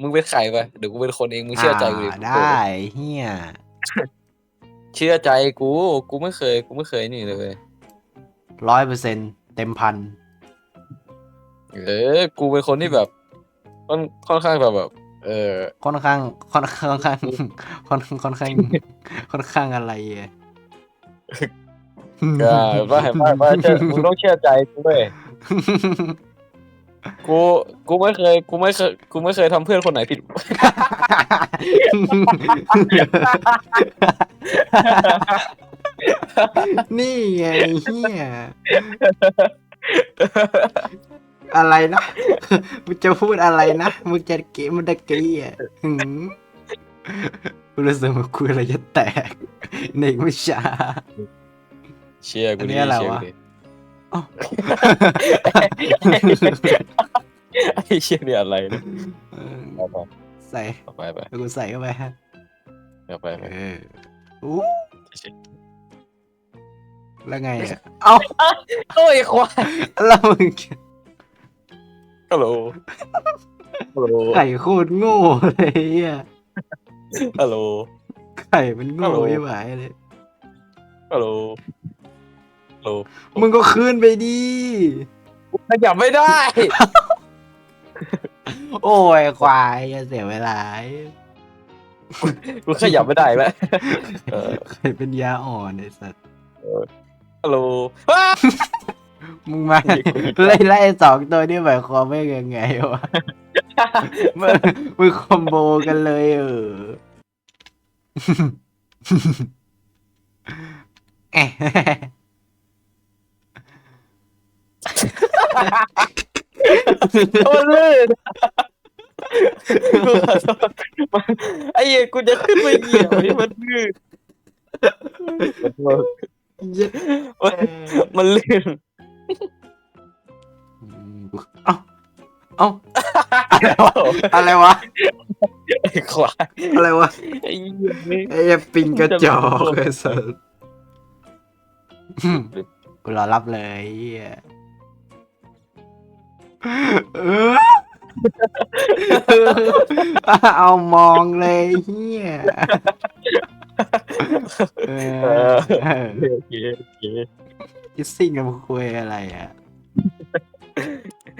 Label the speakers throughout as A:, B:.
A: มึงเป็นใครไปเดี๋ยวกูเป็นคนเองมึงเชื่อใจกูดิา
B: ได้เฮีย
A: เชื่อใจกู กูไม่เคย กูไม่เคยนี่เลย
B: ร้อยเปอร์เซ็นเต็มพัน
A: เออ กูเป็นคนที่แบบค่อนค่อนข้างแบบแบบ เออ
B: ค่อนข้าง ค่อนค่อนข้าง ค่อนค่อนข้าง ค่อนข้างอะไรอะ
A: ก็ว่าให้ว่าว่าเชื่อมึงต้องเชื่อใจกูเว้ย กูกูไม่เคยกูไม่เคยกูไม่เคยทำเพื่อนคนไหนผิด
B: นี่ไงเฮียอะไรนะมึงจะพูดอะไรนะมึงจะเกมันตะกี้อะหืมกูรู้สึกว่าคุยอะไรจะแตกในอีกไม่ช้า
A: เชื่อกูดิ
B: อันนี้อะไร
A: เชื่อ
B: วะ
A: กูดิ
B: อ้าว
A: ไอ้เชี่ยนี่อะไรเนี่ย
B: เออ
A: เอาไป
B: ใส่
A: เอาไปไป
B: แล้วกูใส่เข้าไปฮะ
A: เอาไปไป
B: เอออู้แล้วไงอะเอ้า
A: โอ้ยควาย
B: แล้วมึง
A: ฮัลโหลฮัลโหล
B: ไข่โคตรโง่เลยอะ
A: ฮัลโหล
B: ไข่มันโง่
A: ฮัลโหล
B: ไม่ไหวเลย
A: ฮัลโหลฮั ลโหล
B: มึงก็คืนไปดี
A: ขยับไม่ได้
B: โอ้ยควายอย่าเสียเวลา
A: กูขยับไม่ได้แล้วเออ
B: ใครเป็นยาอ่อนไอ้สัส
A: ฮัลโหลอ้า
B: มึงมา
A: นี่กู
B: ไล่ไล่สองตัวนี่หมายความว่ายังไงวะ มึงมึงคอมโบกันเลยเออ เอ๊ะ
A: โอ้ลื่นกูขอโทษมันไอ้เหี้ยกูจะขึ้นไปเหยียบนี่มันลื่นขอโทษ
B: เย็ด
A: มันมันลื่น
B: เอ้าเอ้าอะไรวะอะไรวะ
A: ไอ้ควาย
B: อะไรวะ
A: ไอ้เหี้ยนี่
B: ไอ้ปิงกระจอกไอ้สัสกูรอรับเลยเหี้ย เออเอามองเลยเฮียเอ
A: เอ
B: อ
A: อโอเคโอเค
B: คิดซิ่งกับคุยอะไรอะ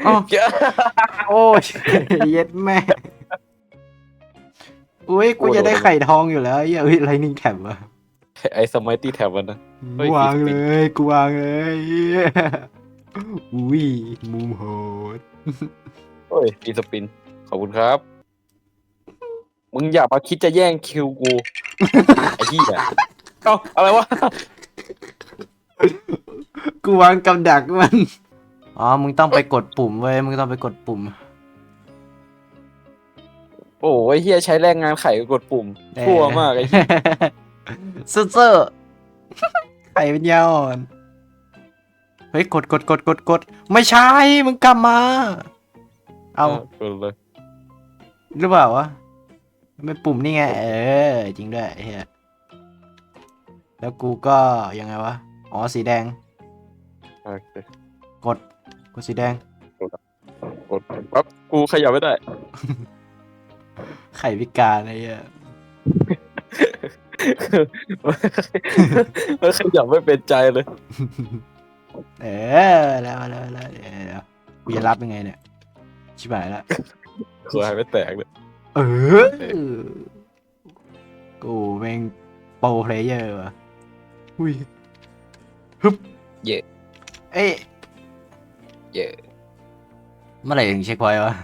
B: อ๋อ
A: เจ้า
B: โอ้ยเย็ดแม่อุ้ยกูจะได้ไข่ทองอยู่แล้วเหี้ยเอ้ยไลนิ่งแท็บวะ
A: ไอ้สมัยตีแถบมันนะเฮ้ย
B: วางเลย กูวางเลยเหี้ย อุ้ยมุมโหด
A: โอ้ยตีสปิน ขอบคุณครับ มึงอย่ามาคิดจะแย่งคิวกู ไอ้เหี้ยเอ้าอะไรวะ
B: กูวางกับดักมัน อ๋อ มึงต้องไปกดปุ่มเว้ย มึงต้องไปกดปุ่ม
A: โอ้ยเฮียใช้แรงงานไข่กดปุ่มชั่วมากไอ้เหี้ย
B: เซอร์เซอร์ไข่เป็นยาอ่อนเฮ้ยกดกดกดกดกดไม่ใช่มึงกลับมา เอา
A: กดเลย
B: หรือเปล่าวะไม่ปุ่มนี่ไง เออ จริงด้วยไอ้เฮียแล้วกูก็ยังไงวะ อ๋อสีแดง
A: โอเค
B: กดกดสีแดง
A: กดปั๊บกูขยับไม่ได้
B: ไข่พิการไอ้เหี้ย
A: มันขยับไม่เป็นใจเลย
B: เออแล้วแล้วแล้วเดี๋ยวเดี๋ยวกูจะรับยังไงเนี่ยชิบหายละ
A: คือหายไม่แตกเลย
B: เออกูแม่งโปรเพลเยอร์ว่ะอุ้ยฮึบ
A: เย่
B: เอ้ย
A: เย่
B: เมื่อไหร่ถึงเช็คพอยต์วะ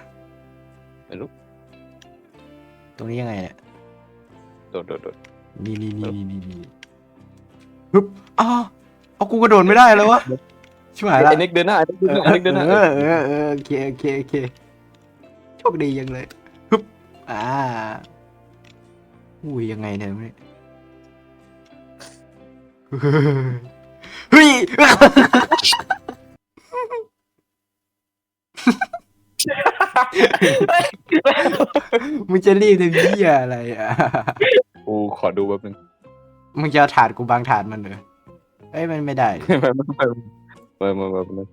A: ไม่รู้
B: ตรงนี้ยังไงเนี่ย
A: โดดโดดโดด
B: นี่นี่นี่นี่นี่นี่ฮึบอ้าวเอากูกระโดดไม่ได้เลยวะ ชิบหายละ
A: ไอ้เน็กเดินหน้าไอ้เน็กเดินหน้าไอ้เน็กเดินหน้า
B: เออเออเออโอเคโอเคโอเคโชคดียังเลยฮึบอ่าอุ้ยยังไงเนี่ยเนี่ยเฮ้ยมึงจะรีบทำเหี้ยอะไรอะ
A: กูขอดูแป๊บนึง
B: มึงจะเอาถาดกูบางถาดมันเหรอเอ้ยมันไม่ได้
A: ไม่ไม่ไม่ไม่ไม่ไม่ไม่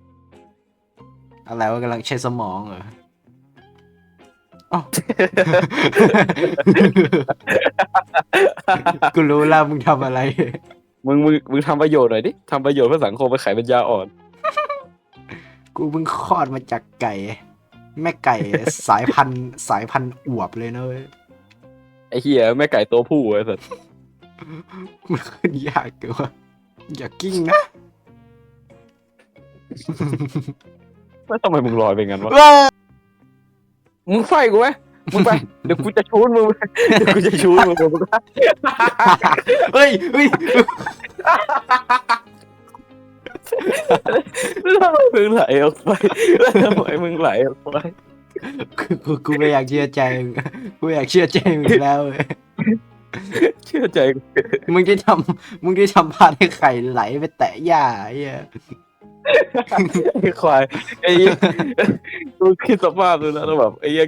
B: อะไรวะกำลังใช้สมองเหรอเอ้ากูรู้แล้วมึงทำอะไร
A: มึงมึงมึงทำประโยชน์หน่อยดิทำประโยชน์เพื่อสังคมไปขายเป็นยาอ่อน
B: กูเพิ่งคลอดมาจากไก่ แม่ไก่ สายพันธุ์สายพันธุ์อวบเลยนะเว้ย
A: ไอ้เหี้ยแม่ไก่ตัวผู้ไอ้สัส
B: มันขึ้นยากเกินว่ะอย่ากิ้งนะ
A: แล้วทำไมมึงลอยไปงั้นวะ
B: ว้า
A: มึงไฟกูไหมมึงไป เดี๋ยวกูจะชูนมึงไปเดี๋ยวกูจะชูนมึงมึงไป
B: เฮ้ยเฮ้ย
A: แล้วทำไมมึงไหลออกไปแล้วทำไมมึงไหลออกไป
B: กูกูกูไม่อยากเชื่อใจมึงกูไม่อยากเชื่อใจมึงแล้วเว้ย
A: เชื่อใจกู
B: มึงที่ทำมึงที่ทำพาให้ไข่ไหลไปแตะหญ้าไอ้เหี้ย
A: ไอ้ควายไอ้เหี้ยกูคิดสภาพดูแล้วแบบไอ้เหี้ย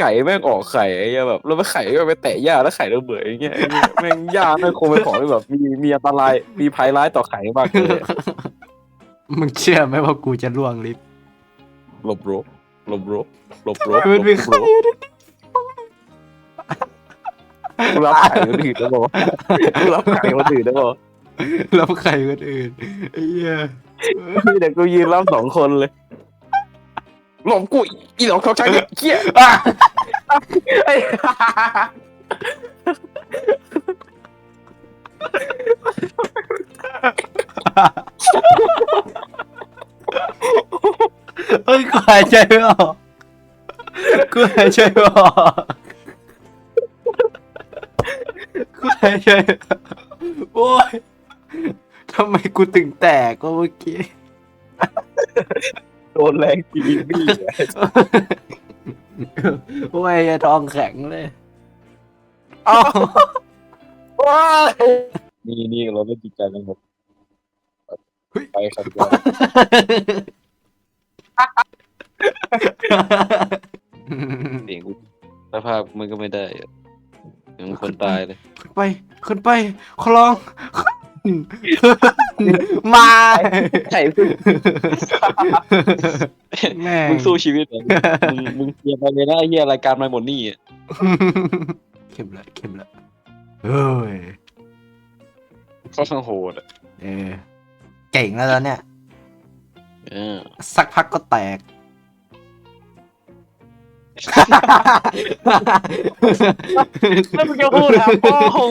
A: ไก่แม่งออกไข่ไอ้เหี้ยแบบแล้วไข่ก็ไปแตะหญ้าแล้วไข่ระเบิดอย่างเงี้ยไอ้เหี้ยแม่งหญ้าแม่งคงเป็นของที่แบบมีมีอันตรายมีภัยร้ายต่อไข่มากเลย
B: มึงเชื่อไหมว่ากูจะล่วงลิฟต์
A: หลบโรบหลบโรบหลบโรบ
B: มันมีไข่อยู่ด้วย
A: กูรับไข่คนอื่นได้ป่าวะกูรับไข่คนอื่นได้ป่าวะ
B: แล้วไข่คนอื่นไอ้เหี้ย
A: มีแต่กูยืนรับสองคนเลย หลบกูอีหลอกเขาใช้เนี่ยเกี้ย
B: อะ
A: ไอ้
B: เฮ้ยกูหายใจไม่ออกกูหายใจไม่ออกกูหายใจไม่ออกโอ้ย ทำไมกูถึงแตกวะเมื่อกี้
A: โดนแรงจริงพี่
B: โอ้ยอย่าท้องแข็งเลยอ้าว
A: ว้ายนี่นี่เราไม่จิตใจกันหมดไปครับเสียงกูสภาพมึงก็ไม่ได้อะมึงคนตายเลย
B: ขึ้นไป ขึ้นไปขอลอง มา
A: ไข่พึ่ง
B: แม่ง
A: มึงสู้ชีวิตเหรอมึงมึงเกียร์ไปเลยนะไอ้เฮียรายการมาหมดนี่อะ
B: เข้มละเข้มละเฮ้ย
A: เขาข้างโหดอะ
B: เออเก่งแล้วตอนเนี้ย
A: เออ
B: สักพักก็แตก
A: แล้วมึงจะพูดหาพ่อคง